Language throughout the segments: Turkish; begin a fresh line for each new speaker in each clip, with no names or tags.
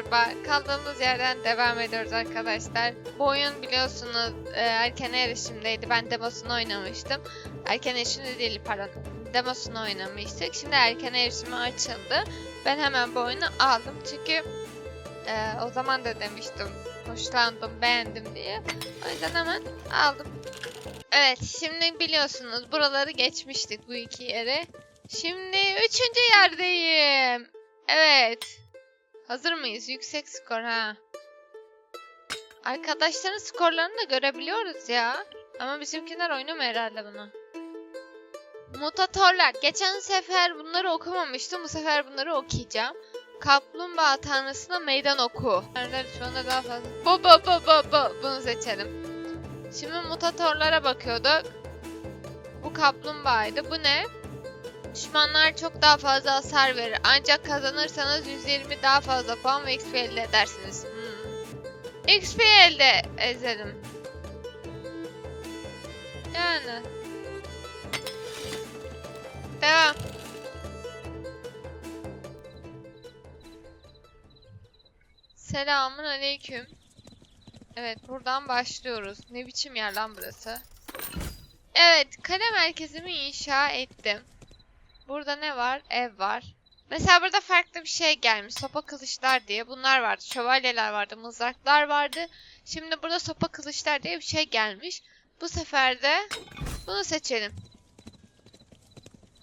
merhaba. Kaldığımız yerden devam ediyoruz arkadaşlar. Bu oyun biliyorsunuz e, erken erişimdeydi. Ben demosunu oynamıştım. Erken erişimde değil pardon. Demosunu oynamıştık. Şimdi erken erişime açıldı. Ben hemen bu oyunu aldım. Çünkü e, o zaman da demiştim. Hoşlandım, beğendim diye. O yüzden hemen aldım. Evet şimdi biliyorsunuz buraları geçmiştik bu iki yere. Şimdi üçüncü yerdeyim. Evet. Hazır mıyız? Yüksek skor ha. Arkadaşların skorlarını da görebiliyoruz ya. Ama bizimkiler oynamıyor herhalde bunu. Mutatorlar. Geçen sefer bunları okumamıştım. Bu sefer bunları okuyacağım. Kaplumbağa tanrısına meydan oku. Tanrılar anda daha fazla. Bu bu bu bu bu. Bunu seçelim. Şimdi mutatorlara bakıyorduk. Bu kaplumbağaydı. Bu ne? Düşmanlar çok daha fazla hasar verir. Ancak kazanırsanız 120 daha fazla puan ve XP elde edersiniz. Hmm. XP elde edelim. Yani. Devam. Selamun aleyküm. Evet buradan başlıyoruz. Ne biçim yer lan burası? Evet kale merkezimi inşa ettim. Burada ne var? Ev var. Mesela burada farklı bir şey gelmiş. Sopa kılıçlar diye. Bunlar vardı. Şövalyeler vardı. Mızraklar vardı. Şimdi burada sopa kılıçlar diye bir şey gelmiş. Bu sefer de bunu seçelim.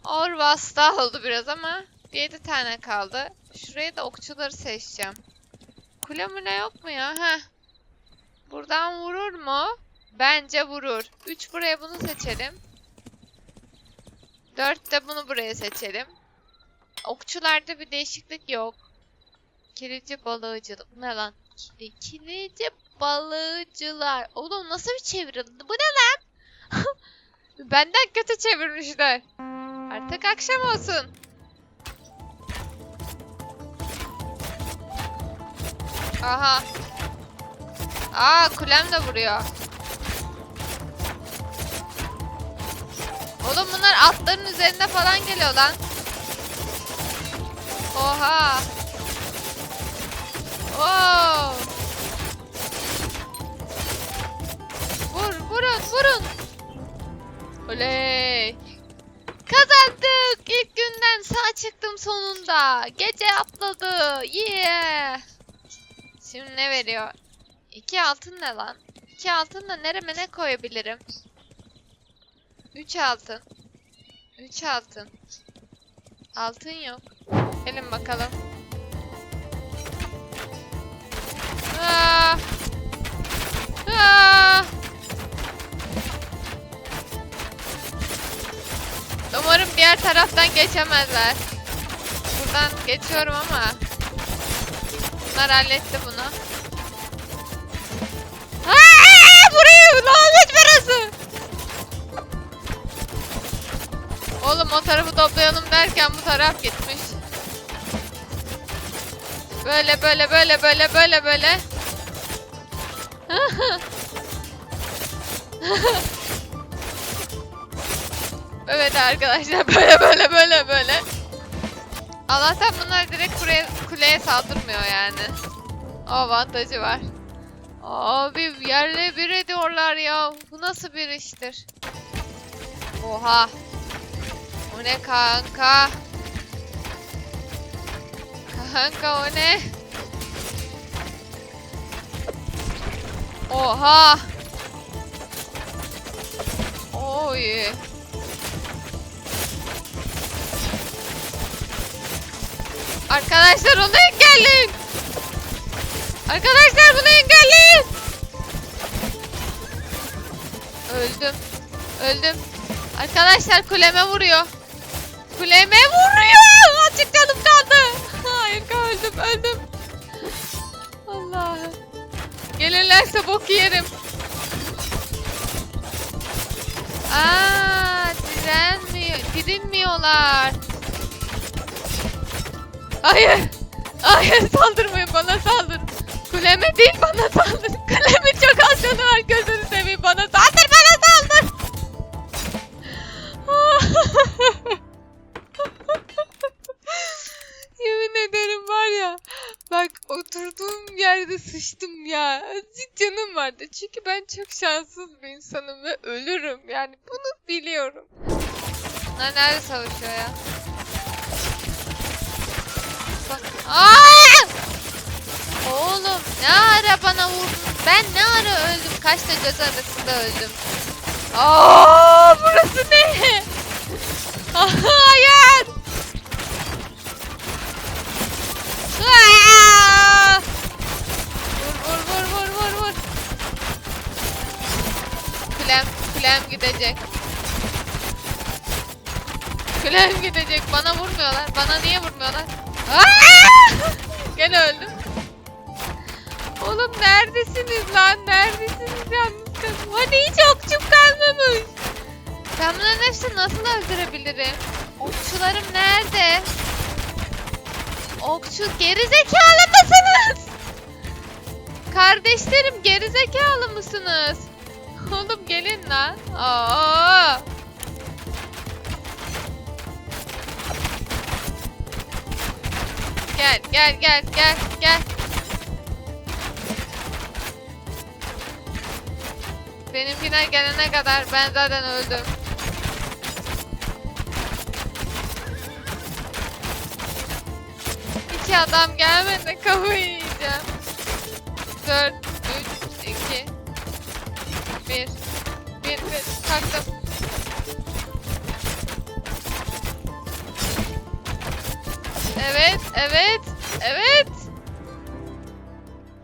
Orvasta oldu biraz ama 7 tane kaldı. Şuraya da okçuları seçeceğim. Kule mule yok mu ya? Heh. Buradan vurur mu? Bence vurur. 3 buraya bunu seçelim. 4 de bunu buraya seçelim. Okçularda bir değişiklik yok. Kilici balıcılık. Bu ne lan? Kili, kilici balıcılar. Oğlum nasıl bir çevrildi? Bu ne lan? Benden kötü çevirmişler. Artık akşam olsun. Aha. Aa kulem de vuruyor. Oğlum bunlar atların üzerinde falan geliyor lan. Oha. Oo. Vur, vurun, vurun. Oley. Kazandık. İlk günden sağ çıktım sonunda. Gece atladı. Yeah. Şimdi ne veriyor? İki altın ne lan? İki altın da nereme ne koyabilirim? Üç altın. Üç altın. Altın yok. Gelin bakalım. Aa! Aa! Umarım diğer taraftan geçemezler. Buradan geçiyorum ama. Bunlar halletti bunu. Derken bu taraf gitmiş. Böyle böyle böyle böyle böyle böyle. evet arkadaşlar böyle böyle böyle böyle. Allah'tan bunlar direkt kuleye, kuleye saldırmıyor yani. O avantajı var. Abi yerle bir ediyorlar ya. Bu nasıl bir iştir? Oha. O ne kanka? Kanka o ne? Oha. Oy. Arkadaşlar onu engelleyin. Arkadaşlar bunu engelleyin. Öldüm. Öldüm. Arkadaşlar kuleme vuruyor. Kuleme vuruyor. Azıcık canım kaldı. Hayır öldüm öldüm. Allah'ım. Gelirlerse bok yerim. Aa, direnmiyor, dirinmiyorlar. Hayır. Hayır saldırmayın bana saldır. Kuleme değil bana saldır. Kulemin çok az canı var gözünü azıcık canım vardı. Çünkü ben çok şanssız bir insanım ve ölürüm. Yani bunu biliyorum. Bunlar nerede savaşıyor ya? Bak. Aa! Oğlum ne ara bana vurdun? Ben ne ara öldüm? Kaçta göz arasında öldüm? Aa, burası ne? Hayır! Aa! Vur vur vur vur vur vur. Kulem, kulem gidecek. Kulem gidecek. Bana vurmuyorlar. Bana niye vurmuyorlar? Aa! Gene öldüm. Oğlum neredesiniz lan? Neredesiniz yalnız kızım? Hani hiç okçum kalmamış. Ben bunların hepsini nasıl öldürebilirim? Okçularım nerede? Okçu gerizekalı mısınız? Kardeşlerim gerizekalı mısınız? Oğlum gelin lan. Aa! Gel gel gel gel gel. Benimkiler gelene kadar ben zaten öldüm. İki adam gelmedi kafayı yiyeceğim. 4, 3, 2, 1, 1, 1, kalktım. Evet, evet, evet.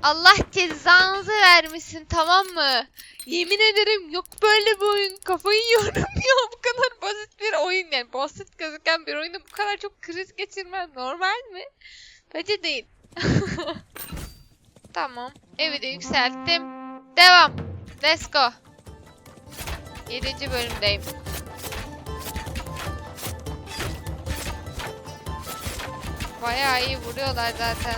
Allah cezanızı vermesin tamam mı? Yemin ederim yok böyle bir oyun. Kafayı yiyorum ya. Bu kadar basit bir oyun yani. Basit gözüken bir oyunda bu kadar çok kriz geçirmen normal mi? Bence değil. tamam. Evi de yükselttim. Devam. Let's go. 7. bölümdeyim. Bayağı iyi vuruyorlar zaten.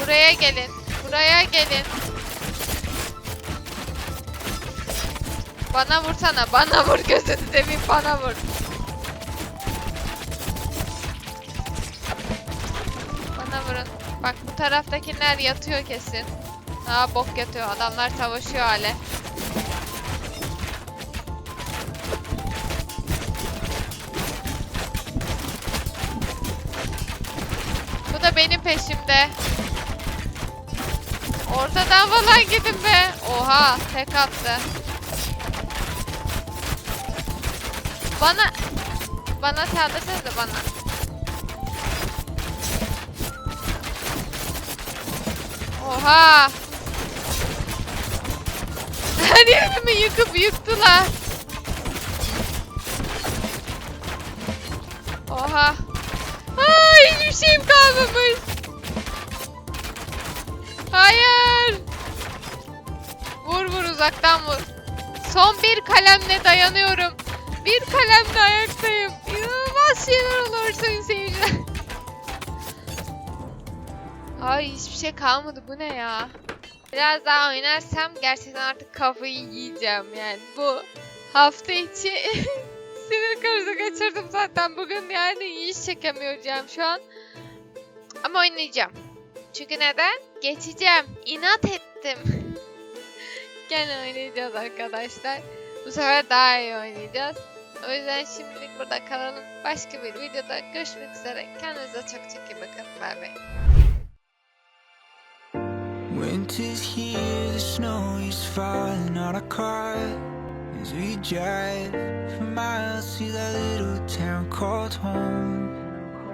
Buraya gelin. Buraya gelin. Bana vursana. Bana vur gözünü seveyim bana vur. Bana vurun. Bak bu taraftakiler yatıyor kesin. Aa bok yatıyor. Adamlar savaşıyor hale. Da benim peşimde. Ortadan falan gidin be. Oha tek attı. Bana bana saldırsanıza bana. Oha. Her yerimi yıkıp yıktılar. Oha. Hiçbir şeyim kalmamış. Hayır. Vur vur uzaktan vur. Son bir kalemle dayanıyorum. Bir kalemle ayaktayım. İnanılmaz şeyler olur sayın seyirciler. Ay hiçbir şey kalmadı. Bu ne ya? Biraz daha oynarsam gerçekten artık kafayı yiyeceğim yani. Bu hafta içi sinir krizi geçirdim zaten. Bugün yani iş çekemiyorum şu an. Ama oynayacağım. Çünkü neden? Geçeceğim. İnat ettim. Gene oynayacağız arkadaşlar. Bu sefer daha iyi oynayacağız. O yüzden şimdilik burada kalalım. Başka bir videoda görüşmek üzere. Kendinize çok çok iyi bakın. Bay bay.
Winter's here, the snow is falling on our car as we drive for miles to that little town called home.